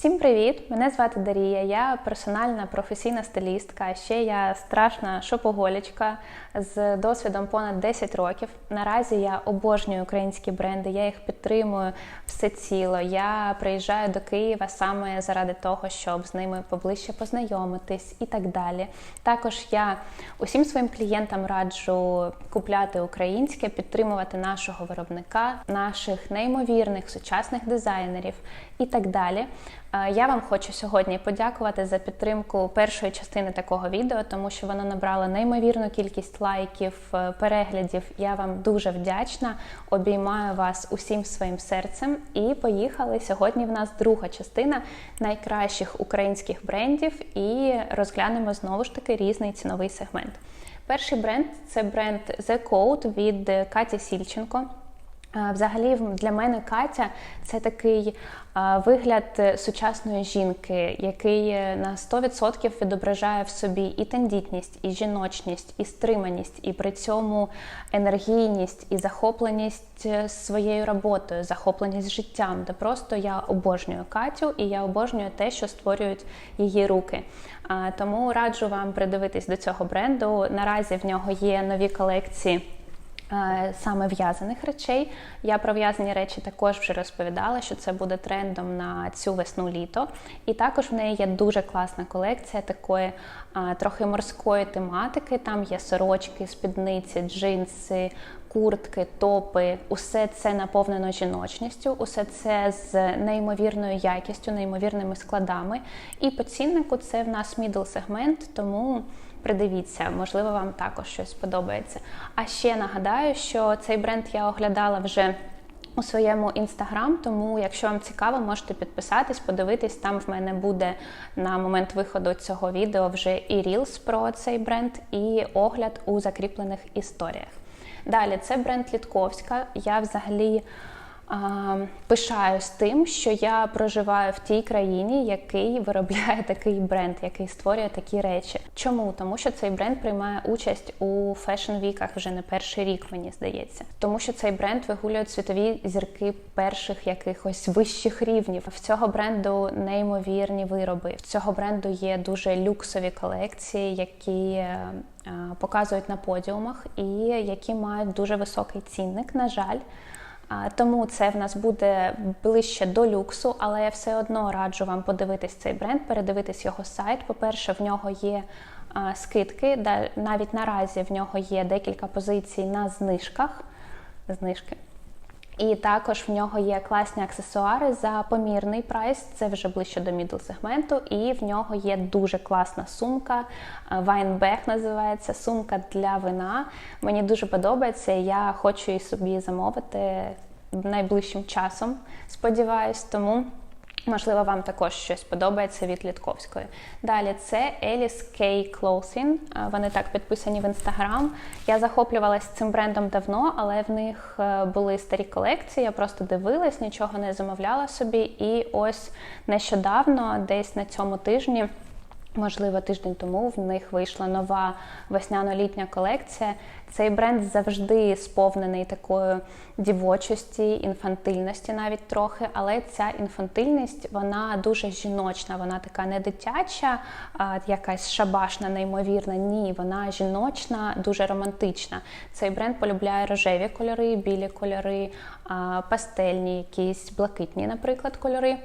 Всім привіт! Мене звати Дарія. Я персональна професійна стилістка. Ще я страшна шопоголічка з досвідом понад 10 років. Наразі я обожнюю українські бренди, я їх підтримую все ціло. Я приїжджаю до Києва саме заради того, щоб з ними поближче познайомитись і так далі. Також я усім своїм клієнтам раджу купляти українське, підтримувати нашого виробника, наших неймовірних сучасних дизайнерів і так далі. Е, я вам хочу сьогодні подякувати за підтримку першої частини такого відео, тому що воно набрало неймовірну кількість лайків, е, переглядів. Я вам дуже вдячна. Обіймаю вас усім своїм серцем. І поїхали. Сьогодні в нас друга частина найкращих українських брендів, і розглянемо знову ж таки різний ціновий сегмент. Перший бренд це бренд The Code від Каті Сільченко. Взагалі, для мене Катя це такий вигляд сучасної жінки, який е, на 100% відображає в собі і тендітність, і жіночність, і стриманість, і при цьому енергійність і захопленість е, своєю роботою, захопленість життям, де просто я обожнюю Катю і я обожнюю те, що створюють її руки. Тому раджу вам придивитись до цього бренду. Наразі в нього є нові колекції. Е, саме в'язаних речей. Я про в'язані речі також вже розповідала, що це буде трендом на цю весну-літо. І також в неї є дуже класна колекція такої а, трохи морської тематики. Там є сорочки, спідниці, джинси, куртки, топи. Усе це наповнено жіночністю, усе це з неймовірною якістю, неймовірними складами. І по ціннику це в нас мідл сегмент, тому придивіться, можливо, вам також щось подобається. А ще нагадаю, що цей бренд я оглядала вже. У своєму інстаграм, тому якщо вам цікаво, можете підписатись, подивитись. Там в мене буде на момент виходу цього відео вже і рілс про цей бренд, і огляд у закріплених історіях. Далі це бренд Літковська. Я взагалі пишаюсь тим, що я проживаю в тій країні, який виробляє такий бренд, який створює такі речі. Чому? Тому що цей бренд приймає участь у фешн-віках вже не перший рік, мені здається. Тому що цей бренд вигулює світові зірки перших якихось вищих рівнів. В цього бренду неймовірні вироби. В цього бренду є дуже люксові колекції, які е, показують на подіумах, і які мають дуже високий цінник. На жаль. Тому це в нас буде ближче до люксу, але я все одно раджу вам подивитись цей бренд, передивитись його сайт. По-перше, в нього є скидки, навіть наразі в нього є декілька позицій на знижках. Знижки. І також в нього є класні аксесуари за помірний прайс, це вже ближче до мідл сегменту. І в нього є дуже класна сумка. Вайнбег називається сумка для вина. Мені дуже подобається. Я хочу її собі замовити найближчим часом. Сподіваюсь, тому. Можливо, вам також щось подобається від Літковської. Далі це Alice K Clothing. Вони так підписані в інстаграм. Я захоплювалася цим брендом давно, але в них е, були старі колекції. Я просто дивилась, нічого не замовляла собі. І ось нещодавно, десь на цьому тижні. Можливо, тиждень тому в них вийшла нова весняно-літня колекція. Цей бренд завжди сповнений такою дівочості, інфантильності навіть трохи, але ця інфантильність вона дуже жіночна, вона така не дитяча, а якась шабашна, неймовірна. Ні, вона жіночна, дуже романтична. Цей бренд полюбляє рожеві кольори, білі кольори, пастельні, якісь блакитні, наприклад, кольори.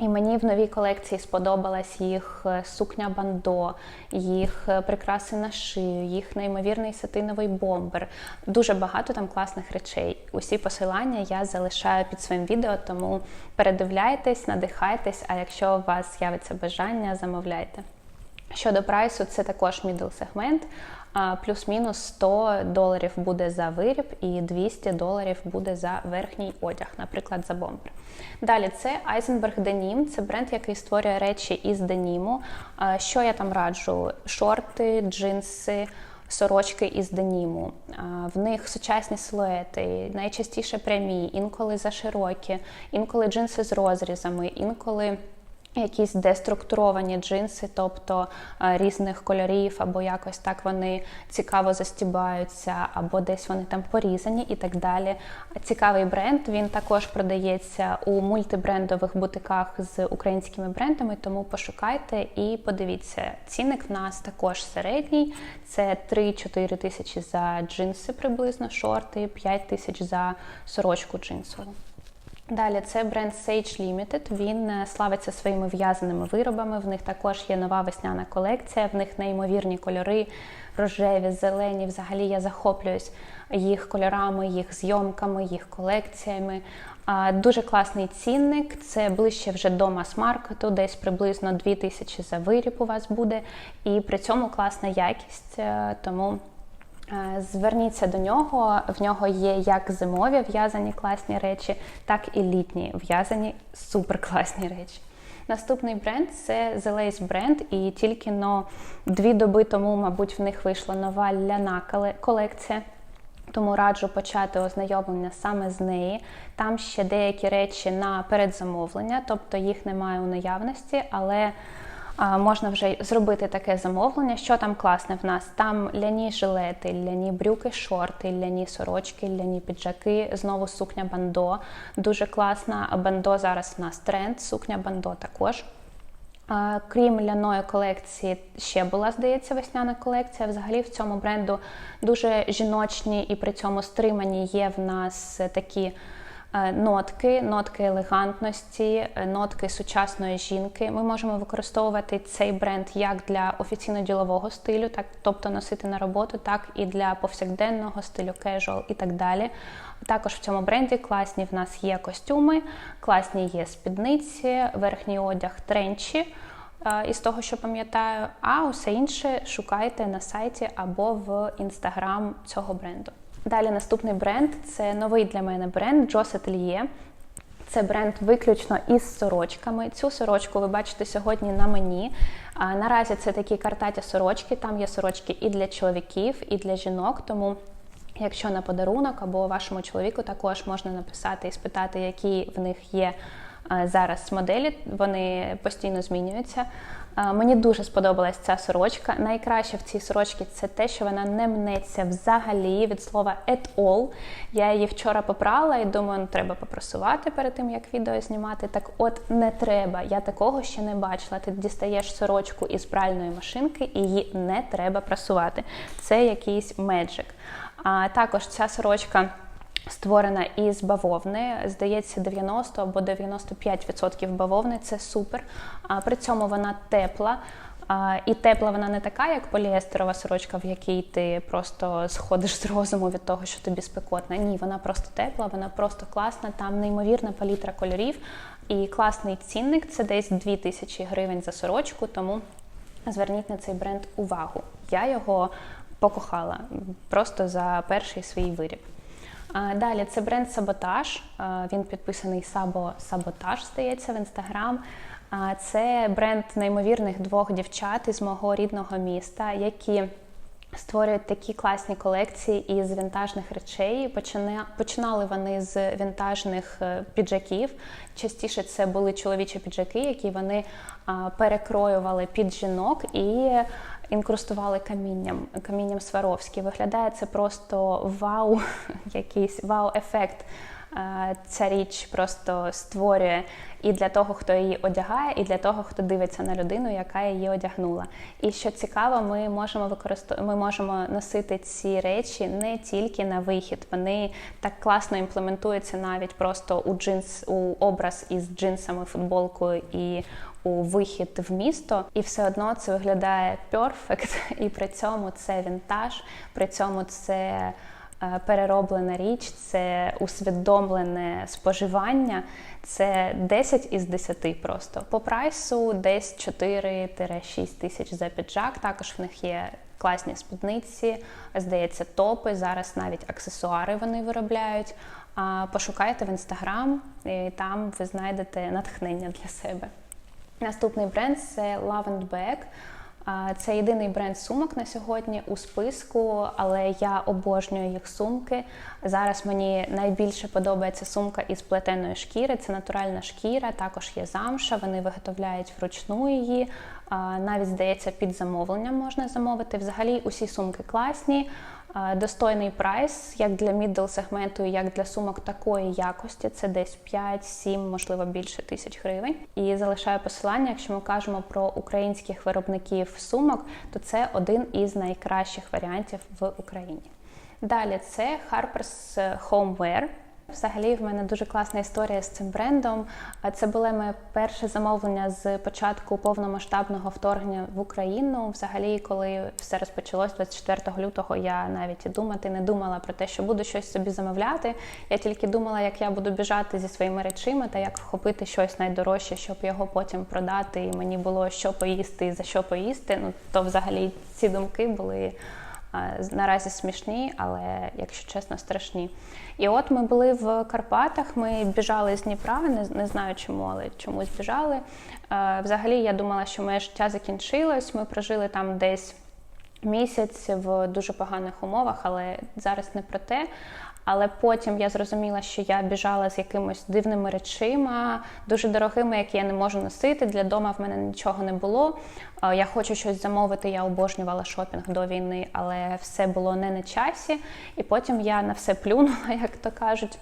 І мені в новій колекції сподобалась їх е, сукня бандо, їх е, прикраси на шию, їх неймовірний сатиновий бомбер. Дуже багато там класних речей. Усі посилання я залишаю під своїм відео, тому передивляйтесь, надихайтесь, а якщо у вас з'явиться бажання, замовляйте. Щодо прайсу, це також мідл сегмент. Плюс-мінус 100 доларів буде за виріб і 200 доларів буде за верхній одяг, наприклад, за бомбер. Далі це Eisenberg Denim, це бренд, який створює речі із деніму. Що я там раджу? Шорти, джинси. Сорочки із деніму, в них сучасні силуети, найчастіше прямі, інколи заширокі, інколи джинси з розрізами, інколи якісь деструктуровані джинси, тобто е, різних кольорів, або якось так вони цікаво застібаються, або десь вони там порізані і так далі. Цікавий бренд. Він також продається у мультибрендових бутиках з українськими брендами, тому пошукайте і подивіться. Цінник в нас також середній. Це 3-4 тисячі за джинси приблизно, шорти, 5 тисяч за сорочку джинсову. Далі це бренд Sage Limited. Він е, славиться своїми в'язаними виробами. В них також є нова весняна колекція, в них неймовірні кольори, рожеві, зелені. Взагалі я захоплююсь їх кольорами, їх зйомками, їх колекціями. Дуже класний цінник. Це ближче вже до мас-маркету, десь приблизно 2000 за виріб у вас буде. І при цьому класна якість. Е, тому зверніться до нього, в нього є як зимові в'язані класні речі, так і літні в'язані суперкласні речі. Наступний бренд це The Lace бренд, і тільки но дві доби тому, мабуть, в них вийшла нова ляна колекція. Тому раджу почати ознайомлення саме з неї. Там ще деякі речі на передзамовлення, тобто їх немає у наявності, але можна вже зробити таке замовлення. Що там класне в нас? Там ляні жилети, ляні брюки, шорти, ляні сорочки, ляні піджаки, знову сукня бандо. Дуже класна. Бандо зараз в нас тренд, сукня бандо також. Крім ляної колекції, ще була, здається, весняна колекція. Взагалі в цьому бренду дуже жіночні і при цьому стримані є в нас такі. Е, нотки, нотки елегантності, е, нотки сучасної жінки. Ми можемо використовувати цей бренд як для офіційно-ділового стилю, так тобто носити на роботу, так і для повсякденного стилю кежуал і так далі. Також в цьому бренді класні в нас є костюми, класні є спідниці, верхній одяг, тренчі. Е, із того, що пам'ятаю, а усе інше шукайте на сайті або в інстаграм цього бренду. Далі наступний бренд це новий для мене бренд Joss Atelier. Це бренд виключно із сорочками. Цю сорочку ви бачите сьогодні на мені. А, наразі це такі картаті сорочки. Там є сорочки і для чоловіків, і для жінок. Тому, якщо на подарунок або вашому чоловіку також можна написати і спитати, які в них є зараз моделі, вони постійно змінюються. Мені дуже сподобалась ця сорочка. Найкраще в цій сорочці це те, що вона не мнеться взагалі від слова at all. Я її вчора попрала і думаю, ну, треба попросувати перед тим, як відео знімати. Так от не треба. Я такого ще не бачила. Ти дістаєш сорочку із пральної машинки і її не треба прасувати. Це якийсь меджик. А також ця сорочка. Створена із бавовни, здається, 90 або 95% бавовни це супер. А при цьому вона тепла. І тепла вона не така, як поліестерова сорочка, в якій ти просто сходиш з розуму від того, що тобі спекотна. Ні, вона просто тепла, вона просто класна. Там неймовірна палітра кольорів і класний цінник це десь 2000 гривень за сорочку. Тому зверніть на цей бренд увагу. Я його покохала просто за перший свій виріб. Далі це бренд Саботаж. Він підписаний Сабо Саботаж, здається, в інстаграм. Це бренд неймовірних двох дівчат із мого рідного міста, які створюють такі класні колекції із вінтажних речей. Починали вони з вінтажних е, піджаків. Частіше це були чоловічі піджаки, які вони перекроювали під жінок і інкрустували камінням, камінням Сваровські. Виглядає це просто вау, якийсь вау-ефект. Ця річ просто створює і для того, хто її одягає, і для того, хто дивиться на людину, яка її одягнула. І що цікаво, ми можемо використовувати, ми можемо носити ці речі не тільки на вихід. Вони так класно імплементуються навіть просто у джинс, у образ із джинсами, футболкою і у вихід в місто, і все одно це виглядає перфект, і при цьому це вінтаж, при цьому це. Е, перероблена річ, це усвідомлене споживання, це 10 із 10 просто. По прайсу десь 4-6 тисяч за піджак. Також в них є класні спідниці, здається, топи. Зараз навіть аксесуари вони виробляють. Пошукайте в інстаграм, і там ви знайдете натхнення для себе. Наступний бренд це Love and. А, Це єдиний бренд сумок на сьогодні у списку, але я обожнюю їх сумки. Зараз мені найбільше подобається сумка із плетеної шкіри. Це натуральна шкіра, також є замша. Вони виготовляють вручну її. Навіть здається, під замовлення можна замовити. Взагалі усі сумки класні. Достойний прайс, як для мідл сегменту, як для сумок такої якості, це десь 5-7, можливо більше тисяч гривень. І залишаю посилання, якщо ми кажемо про українських виробників сумок, то це один із найкращих варіантів в Україні. Далі це Harper's Homeware. Взагалі, в мене дуже класна історія з цим брендом. Це було моє перше замовлення з початку повномасштабного вторгнення в Україну. Взагалі, коли все розпочалось 24 лютого, я навіть і думати не думала про те, що буду щось собі замовляти. Я тільки думала, як я буду біжати зі своїми речима та як вхопити щось найдорожче, щоб його потім продати, і мені було що поїсти і за що поїсти. Ну то взагалі ці думки були наразі смішні, але, якщо чесно, страшні. І от ми були в Карпатах, ми біжали з Дніпра, не, не знаю чому, але чомусь біжали. Взагалі, я думала, що моє життя закінчилось. Ми прожили там десь місяць в дуже поганих умовах, але зараз не про те. Але потім я зрозуміла, що я біжала з якимось дивними речима, дуже дорогими, які я не можу носити. Для дома в мене нічого не було. Я хочу щось замовити. Я обожнювала шопінг до війни, але все було не на часі. І потім я на все плюнула, як то кажуть,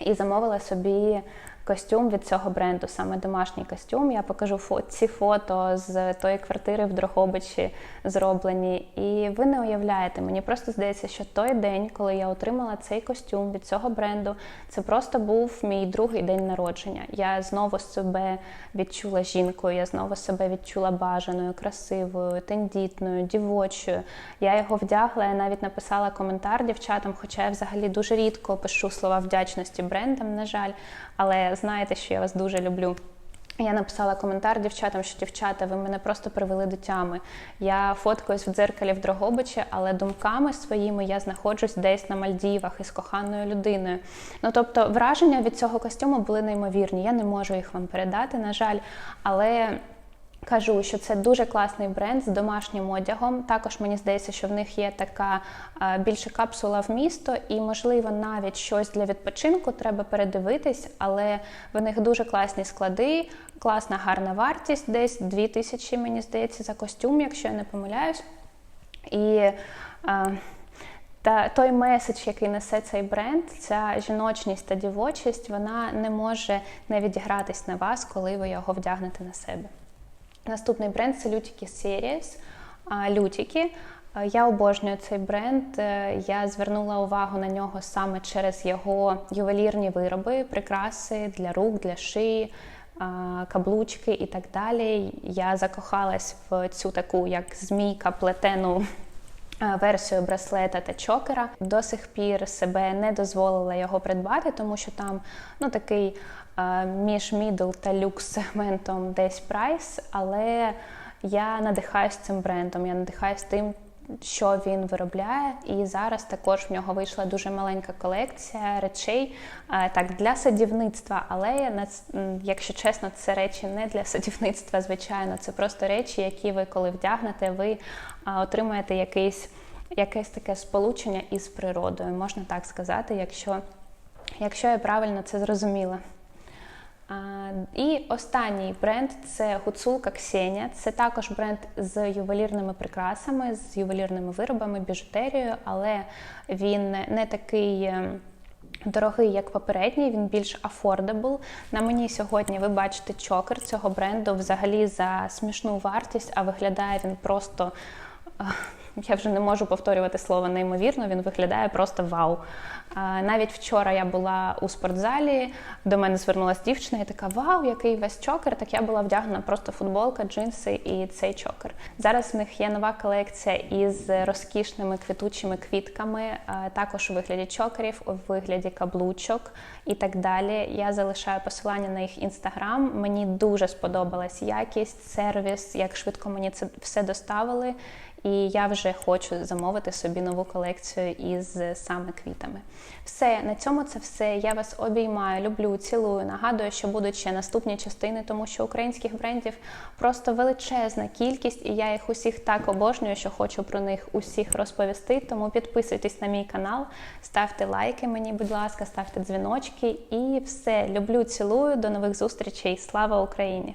і замовила собі костюм від цього бренду, саме домашній костюм. Я покажу фо ці фото з тої квартири в Дрогобичі зроблені. І ви не уявляєте, мені просто здається, що той день, коли я отримала цей костюм від цього бренду, це просто був мій другий день народження. Я знову себе відчула жінкою, я знову себе відчула бажаною, красивою, тендітною, дівочою. Я його вдягла, я навіть написала коментар дівчатам, хоча я взагалі дуже рідко пишу слова вдячності брендам, на жаль. Але знаєте, що я вас дуже люблю. Я написала коментар дівчатам, що дівчата, ви мене просто привели до тями. Я фоткаюсь в дзеркалі в Дрогобичі, але думками своїми я знаходжусь десь на Мальдівах із коханою людиною. Ну тобто, враження від цього костюму були неймовірні. Я не можу їх вам передати, на жаль, але Кажу, що це дуже класний бренд з домашнім одягом. Також мені здається, що в них є така більше капсула в місто, і, можливо, навіть щось для відпочинку треба передивитись, але в них дуже класні склади, класна гарна вартість, десь 2000, мені здається, за костюм, якщо я не помиляюсь. І та той меседж, який несе цей бренд, ця жіночність та дівочість, вона не може не відігратись на вас, коли ви його вдягнете на себе. Наступний бренд це Лютіки Series. Лютіки. Я обожнюю цей бренд. Е, я звернула увагу на нього саме через його ювелірні вироби, прикраси для рук, для шиї, каблучки і так далі. Я закохалась в цю таку, як змійка, плетену версію браслета та чокера. До сих пір себе не дозволила його придбати, тому що там ну такий між мідл та люкс сегментом десь прайс, але я надихаюсь цим брендом, я надихаюсь тим. Що він виробляє, і зараз також в нього вийшла дуже маленька колекція речей так для садівництва. Але якщо чесно, це речі не для садівництва, звичайно, це просто речі, які ви коли вдягнете, ви отримаєте якийсь, якесь таке сполучення із природою, можна так сказати, якщо, якщо я правильно це зрозуміла. І останній бренд це гуцулка Ксенія. Це також бренд з ювелірними прикрасами, з ювелірними виробами, біжутерією, але він не такий. Ем, дорогий, як попередній, він більш афордабл. На мені сьогодні ви бачите чокер цього бренду взагалі за смішну вартість, а виглядає він просто я вже не можу повторювати слово неймовірно, він виглядає просто вау. Навіть вчора я була у спортзалі, до мене звернулася дівчина і така: Вау, який весь чокер! Так я була вдягнена просто футболка, джинси і цей чокер. Зараз в них є нова колекція із розкішними квітучими квітками, також у вигляді чокерів, у вигляді каблучок і так далі. Я залишаю посилання на їх інстаграм. Мені дуже сподобалась якість, сервіс, як швидко мені це все доставили. і я вже хочу замовити собі нову колекцію із саме квітами. Все на цьому це все. Я вас обіймаю, люблю, цілую. Нагадую, що будуть ще наступні частини, тому що українських брендів просто величезна кількість, і я їх усіх так обожнюю, що хочу про них усіх розповісти. Тому підписуйтесь на мій канал, ставте лайки мені, будь ласка, ставте дзвіночки і все. Люблю, цілую. До нових зустрічей. Слава Україні!